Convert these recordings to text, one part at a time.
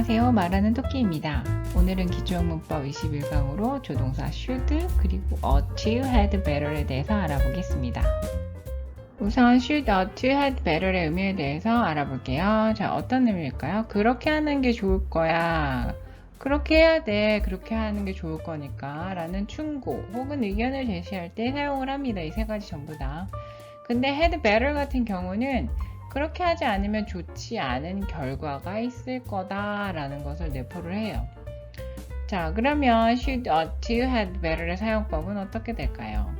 안녕하세요. 말하는 토끼입니다. 오늘은 기초문법 21강으로 조동사 should 그리고 ought to, had better에 대해서 알아보겠습니다. 우선 should, ought to, had better의 의미에 대해서 알아볼게요. 자, 어떤 의미일까요? 그렇게 하는 게 좋을 거야. 그렇게 해야 돼. 그렇게 하는 게 좋을 거니까. 라는 충고 혹은 의견을 제시할 때 사용을 합니다. 이 세 가지 전부 다. 근데 had better 같은 경우는 그렇게 하지 않으면 좋지 않은 결과가 있을 거다라는 것을 내포를 해요. 자, 그러면 should, ought to, had better의 사용법은 어떻게 될까요?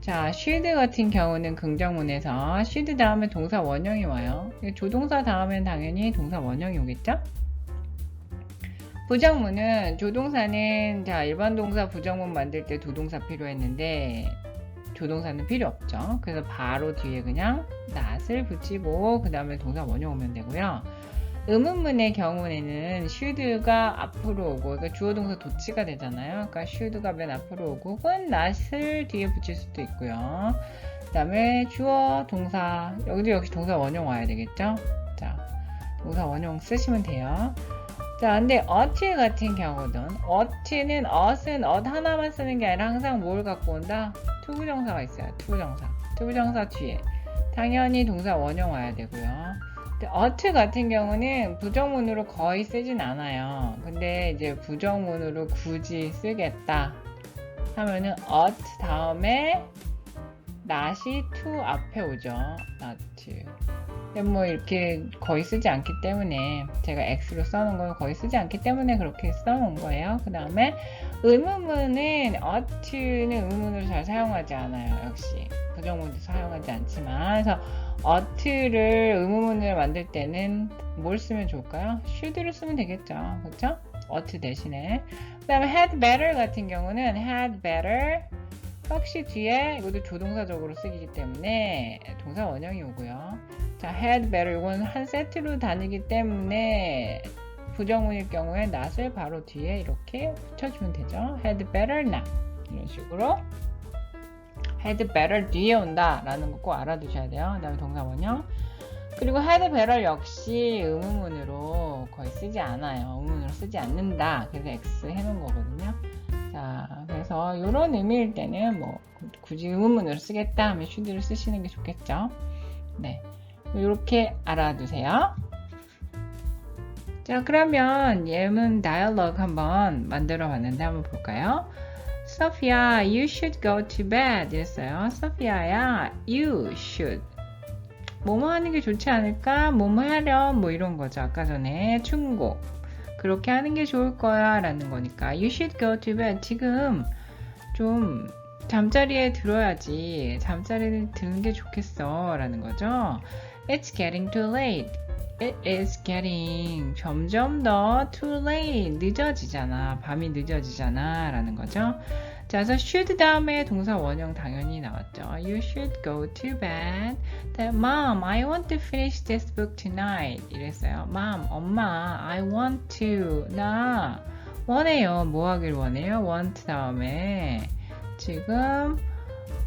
자, should 같은 경우는 긍정문에서 should 다음에 동사 원형이 와요. 조동사 다음엔 당연히 동사 원형이 오겠죠? 부정문은 조동사는 자 일반 동사 부정문 만들 때두 동사 필요했는데 조동사는 필요 없죠. 그래서 바로 뒤에 그냥 not을 붙이고 그 다음에 동사 원형 오면 되고요. 의문문의 경우에는 should가 앞으로 오고 그러니까 주어 동사 도치가 되잖아요. 그러니까 should가 맨 앞으로 오고 혹은 not을 뒤에 붙일 수도 있고요. 그 다음에 주어 동사 여기도 역시 동사 원형 와야 되겠죠. 자 동사 원형 쓰시면 돼요. 자, 근데 ought 같은 경우는 ought는 out은 out 하나만 쓰는 게 아니라 항상 뭘 갖고 온다? 투부정사가 있어요. 투부정사. 투부정사 뒤에. 당연히 동사 원형 와야 되고요. ought 같은 경우는 부정문으로 거의 쓰진 않아요. 근데 이제 부정문으로 굳이 쓰겠다 하면은 ought 다음에 not이 to 앞에 오죠. not. 뭐 이렇게 거의 쓰지 않기 때문에 제가 X로 써놓은 건 거의 쓰지 않기 때문에 그렇게 써놓은 거예요. 그 다음에 의문문은 ought는 의문문으로 잘 사용하지 않아요. 역시 부정문도 사용하지 않지만 그래서 ought를 의문문을 만들 때는 뭘 쓰면 좋을까요? should를 쓰면 되겠죠. 그렇죠? ought 대신에 그 다음에 had better 같은 경우는 had better 역시 뒤에 이것도 조동사적으로 쓰기 때문에 동사 원형이 오고요. 자, had better 이건 한 세트로 다니기 때문에 부정문일 경우에 not을 바로 뒤에 이렇게 붙여주면 되죠. had better not 이런 식으로 had better 뒤에 온다 라는 거 꼭 알아두셔야 돼요. 그 다음에 동사 원형 그리고 had better 역시 의문문으로 거의 쓰지 않아요. 의문문으로 쓰지 않는다. 그래서 X 해놓은 거거든요. 자, 그래서 이런 의미일 때는 뭐 굳이 의문문으로 쓰겠다 하면 should를 쓰시는 게 좋겠죠. 네, 이렇게 알아두세요. 자, 그러면 예문 다이얼로그 한번 만들어 봤는데 한번 볼까요? Sophia, you should go to bed. 이랬어요. Sophia야, you should. 뭐뭐 하는 게 좋지 않을까? 뭐뭐 하렴. 뭐 이런 거죠. 아까 전에 충고. 그렇게 하는 게 좋을 거야. 라는 거니까. You should go to bed. 지금 좀 잠자리에 들어야지. 잠자리에 드는 게 좋겠어. 라는 거죠. It's getting too late. It is getting 점점 더 too late 늦어지잖아 밤이 늦어지잖아 라는 거죠 자 그래서 should 다음에 동사 원형 당연히 나왔죠 You should go to bed Mom, I want to finish this book tonight 이랬어요 Mom, 엄마 I want to 나 원해요. 뭐 하길 원해요? want 다음에. 지금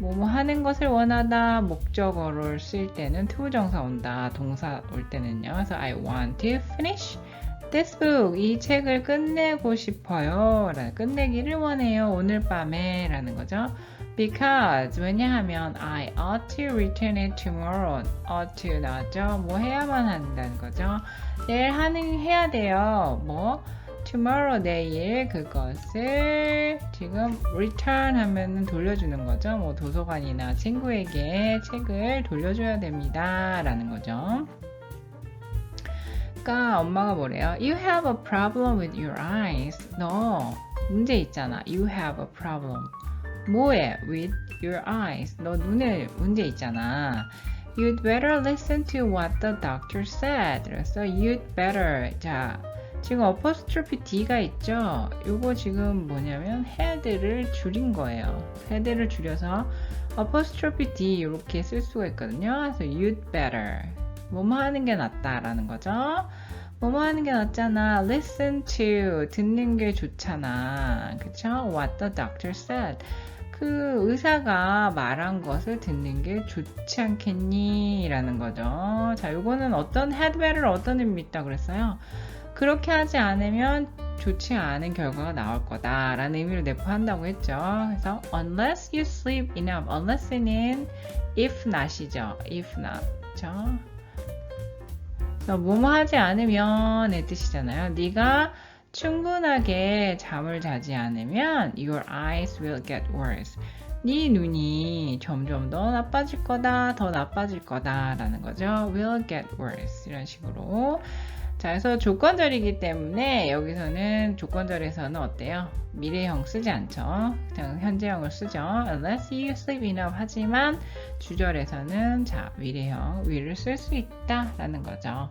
뭐뭐 하는 것을 원하다 목적어를 쓸 때는 투부정사 온다 동사 올 때는요. 그래서 I want to finish this book. 이 책을 끝내고 싶어요. 끝내기를 원해요. 오늘 밤에 라는 거죠. Because 왜냐하면 I ought to return it tomorrow. ought to 나왔죠? 뭐 해야만 한다는 거죠? 내일 하는 해야 돼요. 뭐 tomorrow 내일 그것을 지금 return 하면 돌려주는 거죠. 뭐 도서관이나 친구에게 책을 돌려줘야 됩니다. 라는 거죠. 그러니까 엄마가 뭐래요? You have a problem with your eyes. 너 문제 있잖아. You have a problem. 뭐에? With your eyes. 너 눈에 문제 있잖아. You'd better listen to what the doctor said. 그래서 you'd better. 자, 지금 어퍼스트로피 D가 있죠? 이거 지금 뭐냐면 헤드를 줄인 거예요. 헤드를 줄여서 어퍼스트로피 D 이렇게 쓸 수가 있거든요. 그래서 you'd better. 뭐뭐 하는 게 낫다라는 거죠. 뭐뭐 하는 게 낫잖아. listen to. 듣는 게 좋잖아. 그쵸? what the doctor said. 그 의사가 말한 것을 듣는 게 좋지 않겠니? 라는 거죠. 자, 요거는 어떤 better를 어떤 의미 있다 그랬어요? 그렇게 하지 않으면 좋지 않은 결과가 나올 거다라는 의미로 내포한다고 했죠. 그래서 unless you sleep enough, unless는 if not이죠. if not. 그렇죠? 뭐뭐 하지 않으면의 뜻이잖아요. 네가 충분하게 잠을 자지 않으면 your eyes will get worse. 네 눈이 점점 더 나빠질 거다, 더 나빠질 거다라는 거죠. will get worse 이런 식으로. 자, 그래서 조건절이기 때문에 여기서는 조건절에서는 어때요? 미래형 쓰지 않죠. 그냥 현재형을 쓰죠. Unless you sleep enough 하지만 주절에서는 자 미래형 will을 쓸 수 있다라는 거죠.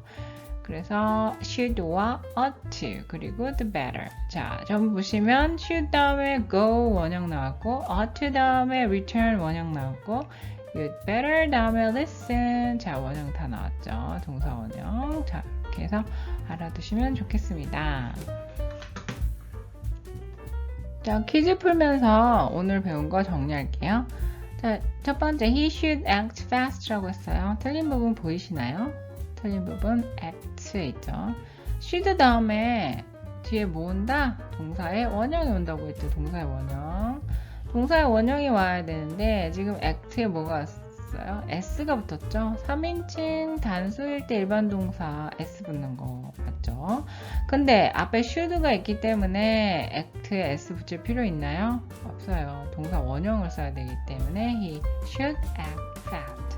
그래서 should와 ought 그리고 the better. 자, 좀 보시면 should 다음에 go 원형 나왔고 ought to 다음에 return 원형 나왔고 you'd better 다음에 listen 자 원형 다 나왔죠. 동사 원형. 자 이렇게 해서 알아두시면 좋겠습니다. 자 퀴즈 풀면서 오늘 배운 거 정리할게요. 자, 첫 번째 he should act fast라고 했어요. 틀린 부분 보이시나요? 틀린 부분 act에 있죠. should 다음에 뒤에 뭐 온다? 동사의 원형이 온다고 했죠. 동사의 원형. 동사의 원형이 와야 되는데 지금 act에 뭐가 왔어 요? s가 붙었죠. 3인칭 단수일 때 일반 동사 s 붙는 거 맞죠? 근데 앞에 should가 있기 때문에 act에 s 붙일 필요 있나요? 없어요. 동사 원형을 써야 되기 때문에 he should act fast.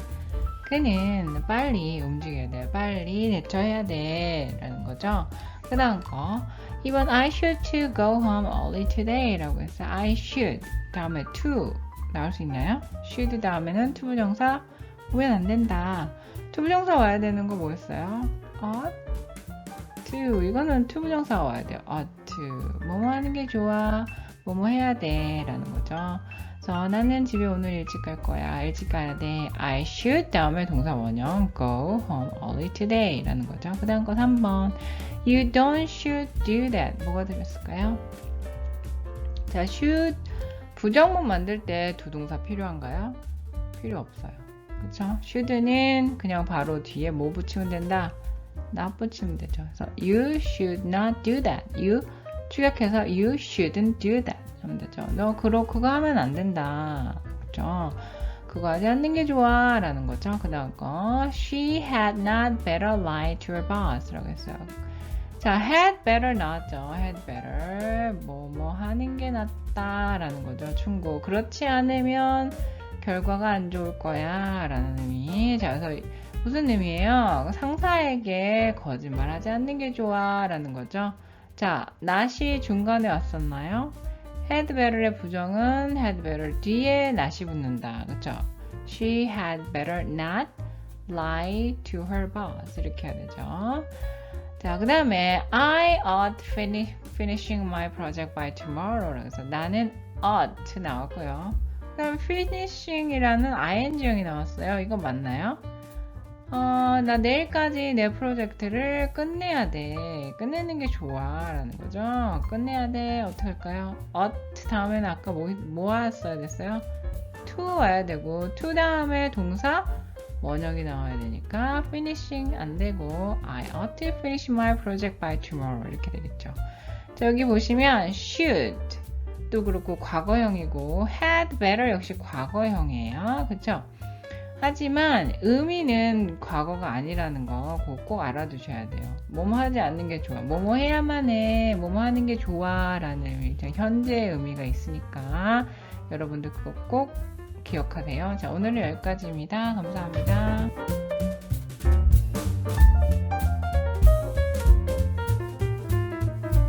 그는 빨리 움직여야 돼. 빨리 대처해야 돼. 라는 거죠. 그 다음 거. 이번 I should to go home early today 라고 했어요. I should. 다음에 to. 나올 수 있나요? should 다음에는 to 부정사 오면 안 된다. to 부정사 와야 되는 거 뭐였어요? ought to. 이거는 to 부정사가 와야 돼요. ought to. 뭐뭐 하는 게 좋아. 뭐뭐 해야 돼. 라는 거죠. 그래서 나는 집에 오늘 일찍 갈 거야. 일찍 가야 돼. I should 다음에 동사 원형 go home early today 라는 거죠. 그 다음 거 3번 You don't should do that. 뭐가 들렸을까요? 자, should 부정문 만들 때 두 동사 필요한가요? 필요 없어요. 그쵸? should는 그냥 바로 뒤에 뭐 붙이면 된다? not 붙이면 되죠. 그래서 you should not do that. you 축약해서 you shouldn't do that. 하면 되죠. 너 그러 그거 하면 안 된다. 그죠? 그거 하지 않는 게 좋아 라는 거죠. 그 다음 거 She had not better lie to her boss 라고 했어요. 자, had better 나왔죠. had better 뭐뭐 하는 게 낫다 라는 거죠. 충고. 그렇지 않으면 결과가 안 좋을 거야 라는 의미. 자, 그래서 무슨 의미예요? 상사에게 거짓말하지 않는 게 좋아 라는 거죠. 자, not이 중간에 왔었나요? had better의 부정은 had better 뒤에 not이 붙는다. 그쵸? She had better not lie to her boss. 이렇게 해야 되죠. 자, 그 다음에 I ought finish, finishing my project by tomorrow. 그래서 나는 ought 나왔고요. 그 다음 finishing이라는 ing형이 나왔어요. 이거 맞나요? 어, 나 내일까지 내 프로젝트를 끝내야 돼. 끝내는 게 좋아. 라는 거죠. 끝내야 돼. 어떻게 할까요? ought 다음에는 아까 뭐, 뭐 왔어야 됐어요? to 와야 되고, to 다음에 동사 원형이 나와야 되니까 finishing 안 되고 I ought to finish my project by tomorrow 이렇게 되겠죠. 자, 여기 보시면 should 또 그렇고 과거형이고 had better 역시 과거형이에요. 그쵸? 하지만 의미는 과거가 아니라는 거 꼭 알아두셔야 돼요. 뭐뭐 하지 않는 게 좋아. 뭐뭐 해야만 해. 뭐뭐 하는 게 좋아. 라는 의미, 현재의 의미가 있으니까 여러분들 그거 꼭 기억하세요. 자, 오늘은 여기까지입니다. 감사합니다.